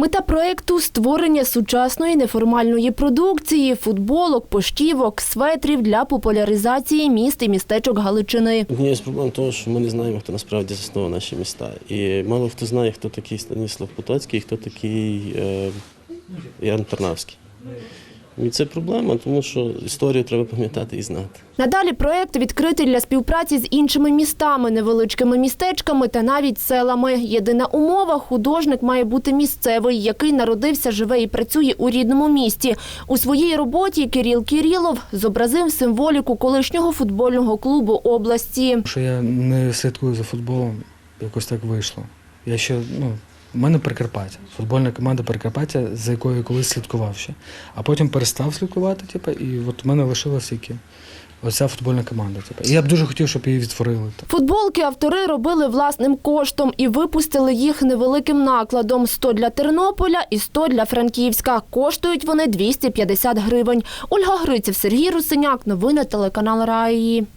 Мета проекту створення сучасної неформальної продукції, футболок, поштівок, светрів для популяризації міст і містечок Галичини. Однією з проблем того, що ми не знаємо, хто насправді заснував наші міста. І мало хто знає, хто такий Станіслав Потоцький, хто такий е, Ян Тарнавський. І це проблема, тому що історію треба пам'ятати і знати. Надалі проект відкритий для співпраці з іншими містами, невеличкими містечками та навіть селами. Єдина умова – художник має бути місцевий, який народився, живе і працює у рідному місті. У своїй роботі Кирил Кирилов зобразив символіку колишнього футбольного клубу області. Що я не слідкую за футболом, якось так вийшло. Я ще, ну, в мене Прикарпаття, футбольна команда Прикарпаття, за якою я колись слідкував ще. А потім перестав слідкувати, типу, і от в мене лишилася тільки оця футбольна команда. Типу. І я б дуже хотів, щоб її відтворили. Футболки автори робили власним коштом і випустили їх невеликим накладом – 100 для Тернополя і 100 для Франківська. Коштують вони 250 гривень. Ольга Гриців, Сергій Русиняк. Новини телеканал Раї.